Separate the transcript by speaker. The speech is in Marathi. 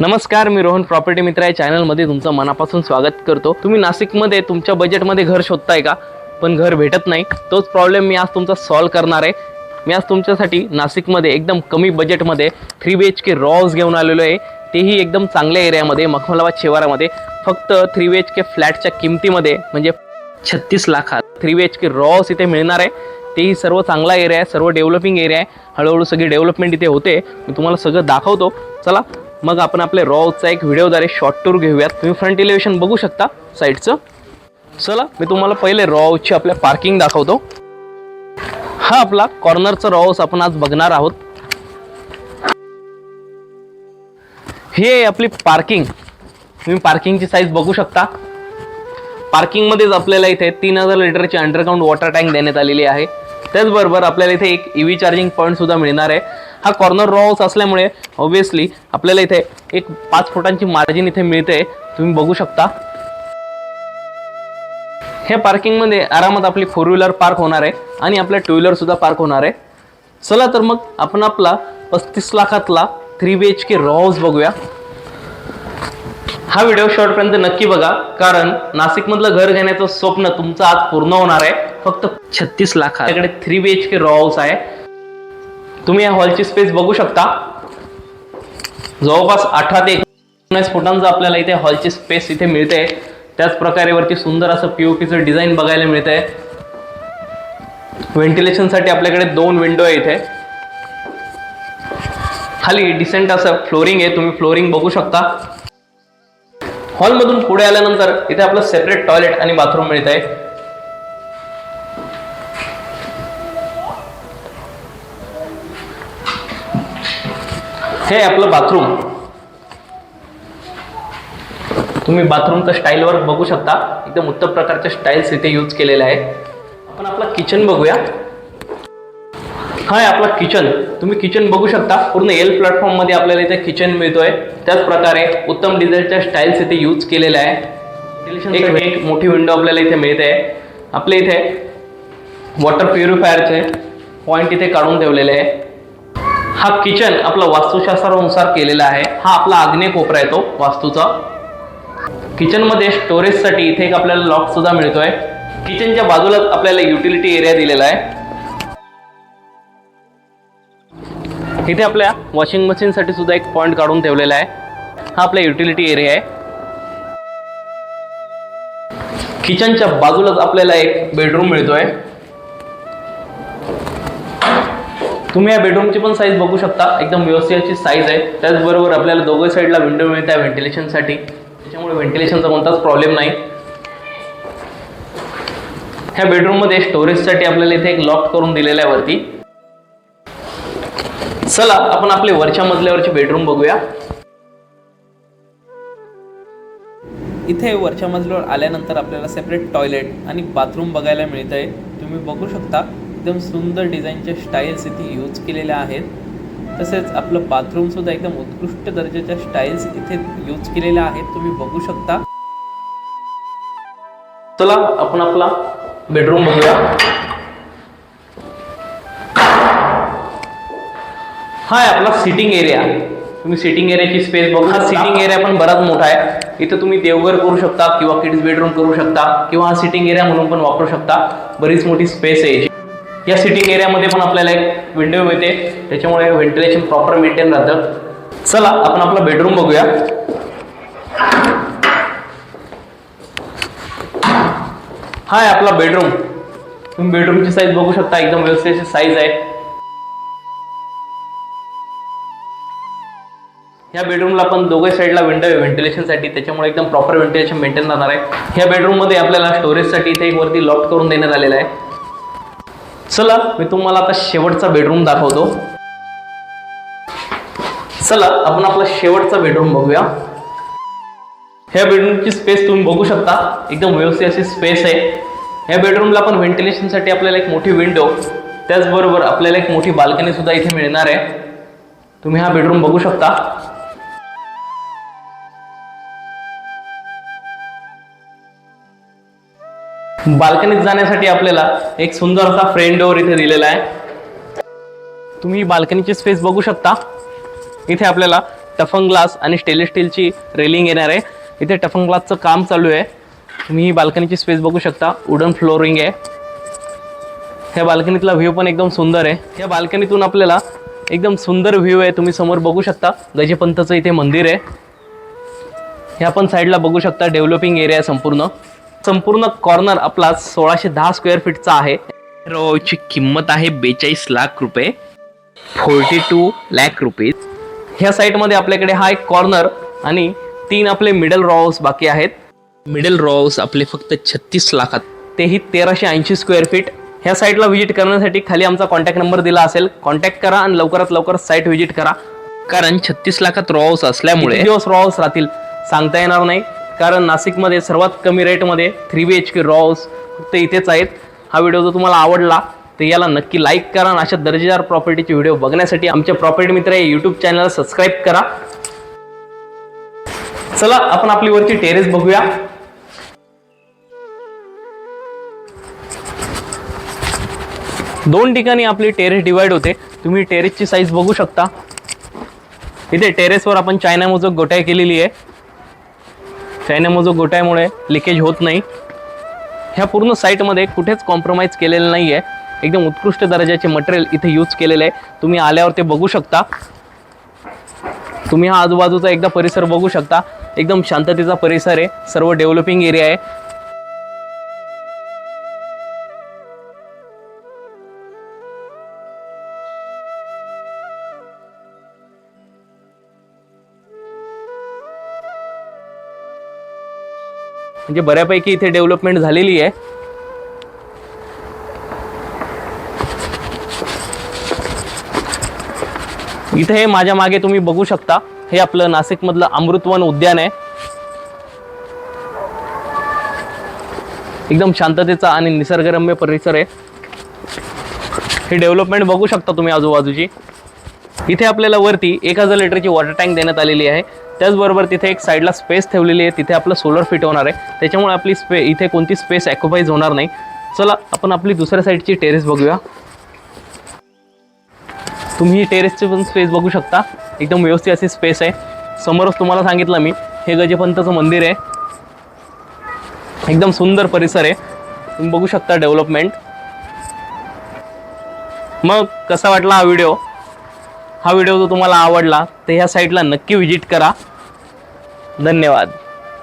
Speaker 1: नमस्कार मी रोहन प्रॉपर्टी मित्र या चॅनलमध्ये तुमचं मनापासून स्वागत करतो. तुम्ही नाशिकमध्ये तुमच्या बजेटमध्ये घर शोधताय का? पण घर भेटत नाही. तोच प्रॉब्लेम मी आज तुमचा सॉल्व करणार आहे. मी आज तुमच्यासाठी नाशिकमध्ये एकदम कमी बजेटमध्ये three B H K rows घेऊन आलेलो आहे. तेही एकदम चांगल्या एरियामध्ये मखमलाबाद शिवारामध्ये. फक्त थ्री बी एच के फ्लॅटच्या किमतीमध्ये म्हणजे छत्तीस लाखात three B H K row इथे मिळणार आहे. तेही सर्व चांगला एरिया आहे सर्व डेव्हलपिंग एरिया आहे. हळूहळू सगळी डेव्हलपमेंट इथे होते. मी तुम्हाला सगळं दाखवतो. चला मग आपण आपल्या रॉचा एक व्हिडिओद्वारे शॉर्ट टूर घेऊयात. तुम्ही फ्रंट इलेव्हेशन बघू शकता साईडचं चला मी तुम्हाला पहिले रॉची आपल्या पार्किंग दाखवतो. हा आपला कॉर्नरचा रॉस आपण आज बघणार आहोत. हे आहे आपली पार्किंग तुम्ही पार्किंगची साईज बघू शकता. पार्किंगमध्येच आपल्याला इथे तीन हजार लिटरची अंडरग्राऊंड वॉटर टँक देण्यात आलेली आहे. त्याचबरोबर आपल्याला इथे एक ई व्ही चार्जिंग पॉईंट सुद्धा मिळणार आहे. हा कॉर्नर रॉस असल्यामुळे ऑब्विसली आपल्याला इथे एक पाच फुटांची मार्जिन इथे मिळते. तुम्ही बघू शकता. हे पार्किंगमध्ये आरामात आपली फोर व्हीलर पार्क होणार आहे आणि आपल्या टू व्हीलर सुद्धा पार्क होणार आहे. चला तर मग आपण आपला पस्तीस लाखातला three B H K row house बघूया. हा व्हिडिओ शॉर्टपर्यंत नक्की बघा कारण नाशिकमधलं घर घेण्याचं स्वप्न तुमचं आज पूर्ण होणार आहे. फक्त छत्तीस lakh three B H K row house आहे. तुम्ही या हॉलची स्पेस बघू शकता. जवळपास अठरा ते एकोणीस फुटांचा आपल्याला इथे हॉलची स्पेस इथे मिळते. त्याच प्रकारे वरती सुंदर असं पीओपीचं डिझाईन बघायला मिळतंय. व्हेंटिलेशनसाठी आपल्याकडे दोन विंडो आहे इथे. खाली डिसेंट असं फ्लोरिंग आहे तुम्ही फ्लोरिंग बघू शकता. हॉलमधून पुढे आल्यानंतर इथे आपलं सेपरेट टॉयलेट आणि बाथरूम मिळत आहे हे आहे आपलं बाथरूम तुम्ही बाथरूमचं स्टाईलवर बघू शकता. एकदम उत्तम प्रकारच्या स्टाईल्स इथे यूज केलेल्या आहे आपण आपला किचन बघूया. हा आहे आपला किचन तुम्ही किचन बघू शकता. पूर्ण एल प्लॅटफॉर्ममध्ये आपल्याला इथे किचन मिळतोय. त्याच प्रकारे उत्तम डिझाईनच्या स्टाईल्स इथे यूज केलेल्या आहे. एक एक मोठी विंडो आपल्याला इथे मिळते. आपल्या इथे वॉटर प्युरिफायरचे पॉईंट इथे काढून ठेवलेले आहे. हा किचन आपला वास्तुशास्त्रानुसार केलेला आहे. हा आपला आग्नेय कोपरा आहे तो वास्तूचा. किचनमध्ये स्टोरेजसाठी इथे एक आपल्याला लॉक सुद्धा मिळतोय. किचनच्या बाजूलाच आपल्याला युटिलिटी एरिया दिलेला आहे. इथे आपल्या वॉशिंग मशीनसाठी सुद्धा एक पॉईंट काढून ठेवलेला आहे. हा आपला युटिलिटी एरिया आहे. किचनच्या बाजूलाच आपल्याला एक बेडरूम मिळतोय. तुम्ही या बेडरूमची पण साईज बघू शकता. एकदम व्यवस्थित याची साईज आहे. त्याचबरोबर आपल्याला दोघं साईडला विंडो मिळत आहे व्हेंटिलेशनसाठी त्याच्यामुळे व्हेंटिलेशनचा कोणताच प्रॉब्लेम नाही. ह्या बेडरूममध्ये स्टोरेजसाठी आपल्याला इथे एक लॉक करून दिलेलं आहे वरती. चला आपण आपले वरच्या मजल्यावरचे बेडरूम बघूया. इथे वरच्या मजल्यावर आल्यानंतर आपल्याला सेपरेट टॉयलेट आणि बाथरूम बघायला मिळत आहे तुम्ही बघू शकता. एकदम सुंदर डिझाईनच्या स्टाईल्स इथे यूज केलेल्या आहेत. तसेच आपलं बाथरूम सुद्धा एकदम उत्कृष्ट दर्जाच्या स्टाईल्स इथे यूज केलेल्या आहेत. तुम्ही बघू शकता. चला आपण आपला बेडरूम बघूया. हा आहे आपला सिटिंग एरिया तुम्ही सिटिंग एरियाची स्पेस बघू हा सिटिंग एरिया पण बराच मोठा आहे. इथं तुम्ही देवघर करू शकता किंवा किड्स बेडरूम करू शकता किंवा हा सिटिंग एरिया म्हणून पण वापरू शकता. बरीच मोठी स्पेस आहे या सिटिंग एरियामध्ये पण आपल्याला एक विंडो मिळते. त्याच्यामुळे व्हेंटिलेशन प्रॉपर मेंटेन राहतं. चला आपण आपला बेडरूम बघूया. हा आहे आपला बेडरूम तुम्ही बेडरूमची साईज बघू शकता. एकदम व्यवस्थित साईज आहे. ह्या बेडरूमला आपण दोघे साईडला विंडो आहे व्हेंटिलेशनसाठी त्याच्यामुळे एकदम प्रॉपर व्हेंटिलेशन मेंटेन राहणार आहे. ह्या बेडरूममध्ये आपल्याला स्टोरेजसाठी इथे एक वरती लॉक करून देण्यात आलेला आहे. चला मी तुम्हाला आता शेवटचा बेडरूम दाखवतो. चला आपण आपला शेवटचा बेडरूम बघूया. ह्या बेडरूमची स्पेस तुम्ही बघू शकता. एकदम व्यवस्थित अशी स्पेस आहे. ह्या बेडरूमला पण व्हेंटिलेशनसाठी आपल्याला एक मोठी विंडो त्याचबरोबर आपल्याला एक मोठी बाल्कनी सुद्धा इथे मिळणार आहे. तुम्ही हा बेडरूम बघू शकता. बाल्कनीत जाण्यासाठी आपल्याला एक सुंदर असा फ्रेंड डोअर इथे दिलेला आहे. तुम्ही बाल्कनीची स्पेस बघू शकता. इथे आपल्याला टफन ग्लास आणि स्टेनलेस स्टीलची रेलिंग येणार आहे. इथे टफन ग्लासचं काम चालू आहे. तुम्ही ही बाल्कनीची स्पेस बघू शकता. वुडन फ्लोरिंग आहे. ह्या बाल्कनीतला व्ह्यू पण एकदम सुंदर आहे. या बाल्कनीतून आपल्याला एकदम सुंदर व्ह्यू आहे. तुम्ही समोर बघू शकता. गजेपंतचं इथे मंदिर आहे. ह्या पण साईडला बघू शकता. डेव्हलपिंग एरिया आहे संपूर्ण. संपूर्ण कॉर्नर आपला सोळाशे दहा स्क्वेअर फीटचा आहे. रोची किंमत आहे बेचाळीस लाख रुपये. फोर्टी टू लॅक रुपीज ह्या साईटमध्ये आपल्याकडे हा एक कॉर्नर आणि तीन आपले मिडल रॉस बाकी आहेत. मिडल रॉस आपले फक्त छत्तीस लाखात. तेही तेराशे ऐंशी स्क्वेअर फीट ह्या साईटला व्हिजिट करण्यासाठी खाली आमचा कॉन्टॅक्ट नंबर दिला असेल. कॉन्टॅक्ट करा आणि लवकरात लवकर साईट व्हिजिट करा. कारण छत्तीस लाखात रॉस असल्यामुळे किती दिवस रॉस राहतील? सांगता येणार नाही. कारण नाशिकमध्ये सर्वात कमी रेटमध्ये three B H K rows ते इथेच आहेत. हा व्हिडिओ जर तुम्हाला आवडला तर याला नक्की लाईक करा आणि अशा दर्जेदार प्रॉपर्टीचे व्हिडिओ बघण्यासाठी आमच्या प्रॉपर्टी मित्र या यूट्यूब चॅनलला सबस्क्राईब करा. चला आपण आपली वरची टेरेस बघूया. दोन ठिकाणी आपली टेरेस डिवाइड होते. तुम्ही टेरेसची साईज बघू शकता. इथे टेरेसवर आपण चायना मोजक गोटाई केलेली आहे. चायना गोट्यामुळे लिकेज होत नाही ह्या पूर्ण साईटमध्ये कुठेच कॉम्प्रोमाइज केलेलं नाही आहे एकदम उत्कृष्ट दर्जाचे मटेरियल इथे यूज केलेलं आहे. तुम्ही आल्यावर ते बघू शकता. तुम्ही हा आजूबाजूचा एकदा परिसर बघू शकता. एकदम शांततेचा परिसर आहे. सर्व डेव्हलपिंग एरिया आहे. म्हणजे बऱ्यापैकी इथे डेव्हलपमेंट झालेली आहे. इथे हे माझ्या मागे तुम्ही बघू शकता. हे आपलं नाशिकमधलं अमृतवन उद्यान आहे. एकदम शांततेचा आणि निसर्गरम्य परिसर आहे. हे डेव्हलपमेंट बघू शकता तुम्ही आजूबाजूची. इथे आपल्याला वरती एक हजार लिटरची वॉटर टँक देण्यात आलेली आहे. त्याचबरोबर तिथे एक साईडला स्पेस ठेवलेली आहे. तिथे आपलं सोलर फिट होणार आहे. त्याच्यामुळे आपली स्पे इथे कोणती स्पेस ॲक्युपाईज होणार नाही. चला आपण आपली दुसऱ्या साईडची टेरेस बघूया. तुम्ही टेरेसची पण स्पेस बघू शकता. एकदम व्यवस्थित अशी स्पेस आहे. समोरच तुम्हाला सांगितलं मी हे गजपंतचं मंदिर आहे. एकदम सुंदर परिसर आहे. तुम्ही बघू शकता डेव्हलपमेंट मग कसा वाटला हा व्हिडिओ हा व्हिडिओ जर तुम्हाला आवडला तर ह्या साईटला नक्की व्हिजिट करा. धन्यवाद.